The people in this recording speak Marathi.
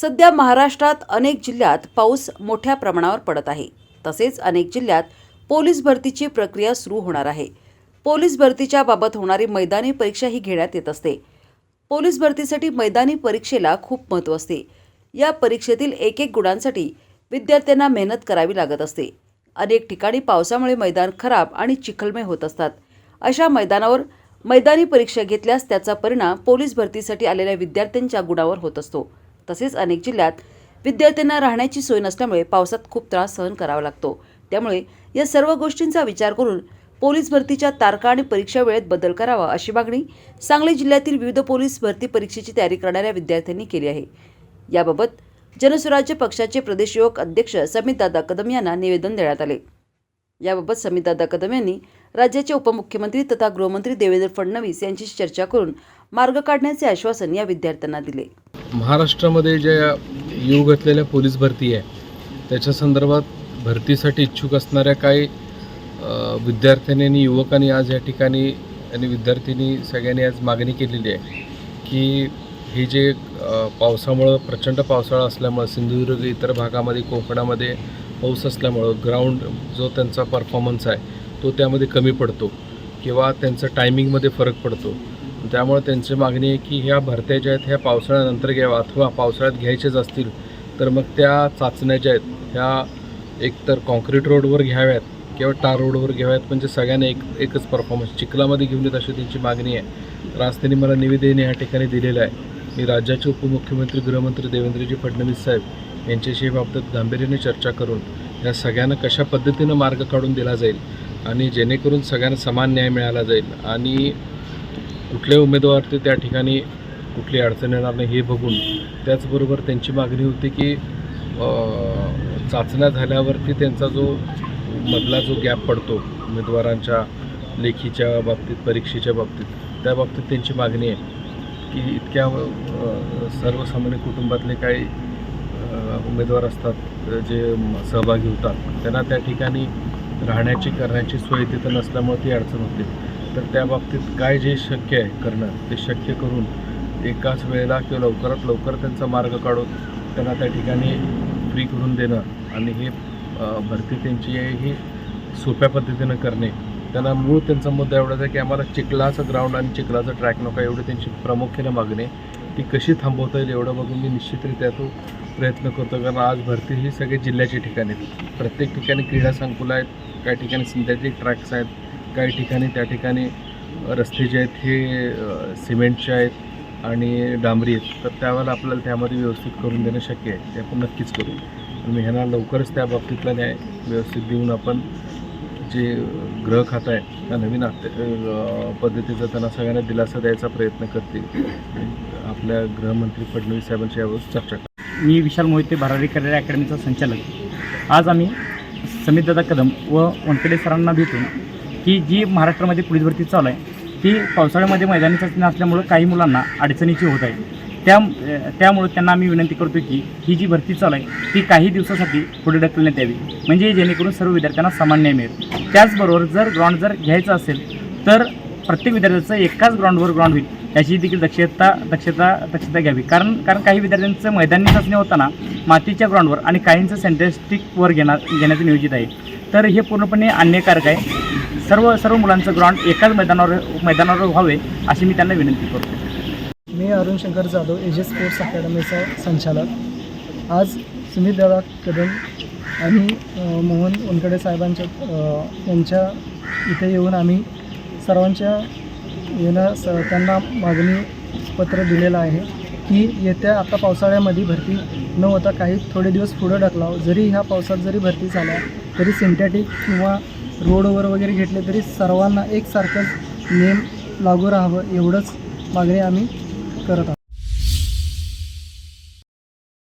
सध्या महाराष्ट्रात अनेक जिल्ह्यात पाऊस मोठ्या प्रमाणावर पडत आहे. तसेच अनेक जिल्ह्यात पोलीस भरतीची प्रक्रिया सुरू होणार आहे. पोलीस भरतीच्या बाबत होणारी मैदानी परीक्षा ही घेण्यात येत असते. पोलीस भरतीसाठी मैदानी परीक्षेला खूप महत्त्व असते. या परीक्षेतील एक एक गुणांसाठी विद्यार्थ्यांना मेहनत करावी लागत असते. अनेक ठिकाणी पावसामुळे मैदान खराब आणि चिखलमय होत असतात. अशा मैदानावर मैदानी परीक्षा घेतल्यास त्याचा परिणाम पोलीस भरतीसाठी आलेल्या विद्यार्थ्यांच्या गुणावर होत असतो. तसेच अनेक जिल्ह्यात विद्यार्थ्यांना राहण्याची सोय नसल्यामुळे पावसात खूप त्रास सहन करावा लागतो. त्यामुळे या सर्व गोष्टींचा विचार करून पोलीस भरतीच्या तारखा आणि परीक्षा वेळेत बदल करावा अशी मागणी सांगली जिल्ह्यातील विविध पोलीस भरती परीक्षेची तयारी करणाऱ्या विद्यार्थ्यांनी केली आहे. याबाबत जनसुराज्य पक्षाचे प्रदेश युवक अध्यक्ष समितदादा कदम यांना निवेदन देण्यात आले. याबाबत समितदादा कदम यांनी राज्याचे उपमुख्यमंत्री तथा गृहमंत्री देवेंद्र फडणवीस यांच्याशी चर्चा करून मार्ग काढण्याचे आश्वासन या विद्यार्थ्यांना दिले. महाराष्ट्रामध्ये ज्या येऊ घातलेल्या पोलीस भरती आहे त्याच्या संदर्भात भरतीसाठी इच्छुक असणाऱ्या काही विद्यार्थ्यांनी आणि युवकांनी आज या ठिकाणी आणि विद्यार्थ्यांनी सगळ्यांनी आज मागणी केलेली आहे की हे जे पावसामुळं प्रचंड पावसाळा असल्यामुळं सिंधुदुर्ग इतर भागामध्ये कोकणामध्ये पाऊस असल्यामुळं ग्राउंड जो त्यांचा परफॉर्मन्स आहे तो त्यामध्ये कमी पडतो किंवा त्यांचं टायमिंगमध्ये फरक पडतो. त्यामुळे त्यांची मागणी आहे की ह्या भरत्या ज्या आहेत ह्या पावसाळ्यानंतर घ्याव्या अथवा पावसाळ्यात घ्यायच्याच असतील तर मग त्या चाचण्या ज्या आहेत ह्या एकतर कॉन्क्रीट रोडवर घ्याव्यात किंवा टार रोडवर घ्याव्यात. म्हणजे सगळ्यांना एक एकच परफॉर्मन्स चिखलामध्ये घेऊन येत अशी त्यांची मागणी आहे. तर आज त्यांनी मला निवेदन या ठिकाणी दिलेलं आहे. मी राज्याचे उपमुख्यमंत्री गृहमंत्री देवेंद्रजी फडणवीस साहेब यांच्याशी या बाबतीत गांभीर्याने चर्चा करून या सगळ्यांना कशा पद्धतीनं मार्ग काढून दिला जाईल आणि जेणेकरून सगळ्यांना समान न्याय मिळाला जाईल. आणि कुठले उमेदवार ते त्या ठिकाणी कुठली अडचण येणार नाही हे बघून त्याचबरोबर त्यांची मागणी होती की चाचण्या झाल्यावरती त्यांचा जो मधला जो गॅप पडतो उमेदवारांच्या लेखीच्या बाबतीत परीक्षेच्या बाबतीत त्या बाबतीत त्यांची मागणी आहे की इतक्या सर्वसामान्य कुटुंबातले काही उमेदवार असतात जे सहभागी होतात त्यांना त्या ठिकाणी राहण्याची करण्याची सोय तिथं नसल्यामुळे ती अडचण होते. तर त्या बाबतीत काय जे शक्य आहे करणं ते शक्य करून एकाच वेळेला किंवा लवकरात लवकर त्यांचा मार्ग काढून त्यांना त्या ठिकाणी फ्री करून देणं आणि हे भरती त्यांची ही सोप्या पद्धतीनं करणे. त्यांना मूळ त्यांचा मुद्दा एवढाच आहे की आम्हाला चिखलाचं ग्राउंड आणि चिखलाचं ट्रॅक नका एवढी त्यांची प्रामुख्याने मागणे ती कशी थांबवता येईल एवढं बघून मी निश्चितरित्या तो प्रयत्न करतो कारण आज भरती ही सगळे जिल्ह्याची ठिकाणी आहेत. प्रत्येक ठिकाणी क्रीडा संकुल आहेत काही ठिकाणी सिंथेटिक ट्रॅक्स आहेत. काही ठिकाणी त्या ठिकाणी रस्ते जे आहेत हे सिमेंटचे आहेत आणि डांबरी आहेत. तर त्यावेळेला आपल्याला त्यामध्ये व्यवस्थित करून देणं शक्य आहे. ते आपण नक्कीच करू. आणि ह्यांना लवकरच त्या बाबतीतला न्याय व्यवस्थित देऊन आपण जे ग्रह खातं आहे त्या नवीन पद्धतीचा त्यांना सगळ्यांना दिलासा द्यायचा प्रयत्न करतील. आपल्या गृहमंत्री फडणवीस साहेबांशी यावर चर्चा मी विशाल मोहिते भरारी करिअर अकॅडमीचा संचालक. आज आम्ही समितदादा कदम व वनकडे सरांना भेटून की जी महाराष्ट्रामध्ये पोलीस भरती चालू आहे ती पावसाळ्यामध्ये मैदानी चाचणी असल्यामुळं काही मुलांना अडचणीची होत आहे. त्या त्यामुळं त्यांना आम्ही विनंती करतो की ही जी भरती चालू आहे ती काही दिवसासाठी पुढे ढकलण्यात यावी. म्हणजे जेणेकरून सर्व विद्यार्थ्यांना समान न्याय मिळेल. त्याचबरोबर जर ग्राउंड जर घ्यायचं असेल तर प्रत्येक विद्यार्थ्याचं एकाच ग्राउंडवर ग्राउंड होईल याची देखील दक्षता दक्षता दक्षता घ्यावी. कारण कारण काही विद्यार्थ्यांचं मैदानी चाचणी होताना मातीच्या ग्राउंडवर आणि काहींचं सेंटेस्टिकवर घेणार घेण्याचं नियोजित आहे. तर हे पूर्णपणे अन्यायकारक आहे. सर्व सर्व मुलांचं ग्राउंड एकाच मैदानावर मैदानावर व्हावे अशी मी त्यांना विनंती करतो. मी अरुण शंकर जाधव एजे स्पोर्ट्स अकॅडमीचा संचालक. आज सुमित दादा कदम आणि मोहन उनकडे साहेबांच्या यांच्या इथे येऊन आम्ही सर्वांच्या येणं स त्यांना मागणी पत्र दिलेलं आहे की येत्या आता पावसाळ्यामध्ये भरती न होता काही थोडे दिवस पुढं ढकलाव. जरी ह्या पावसात जरी भरती झाल्या तरी सिंथेटिक किंवा रोडवर वगैरे घेतले तरी सर्वांना एकसारखंच नेम लागू राहावं एवढंच मागणी आम्ही करत आहोत.